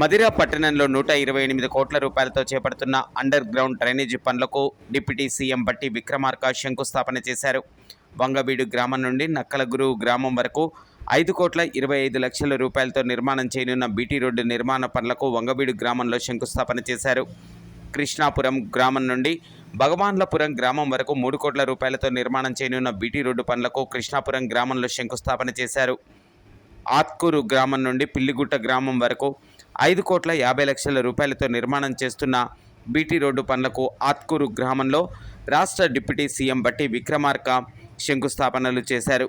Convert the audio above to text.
మదిర పట్టణంలో నూట ఇరవై ఎనిమిది కోట్ల రూపాయలతో చేపడుతున్న అండర్ గ్రౌండ్ డ్రైనేజీ పనులకు డిప్యూటీ సీఎం బట్టి విక్రమార్క శంకుస్థాపన చేశారు. వంగవీడు గ్రామం నుండి నక్కలగురు గ్రామం వరకు ఐదు కోట్ల ఇరవై ఐదు లక్షల రూపాయలతో నిర్మాణం చేయనున్న బీటీ రోడ్డు నిర్మాణ పనులకు వంగవీడు గ్రామంలో శంకుస్థాపన చేశారు. కృష్ణాపురం గ్రామం నుండి భగవాన్లపురం గ్రామం వరకు మూడు కోట్ల రూపాయలతో నిర్మాణం చేయనున్న బీటీ రోడ్డు పనులకు కృష్ణాపురం గ్రామంలో శంకుస్థాపన చేశారు. ఆత్కూరు గ్రామం నుండి పిల్లిగుట్ట గ్రామం వరకు ఐదు కోట్ల యాభై లక్షల రూపాయలతో నిర్మాణం చేస్తున్న బీటీ రోడ్డు పనులకు ఆత్కూరు గ్రామంలో రాష్ట్ర డిప్యూటీ సీఎం బట్టి విక్రమార్క శంకుస్థాపనలు చేశారు.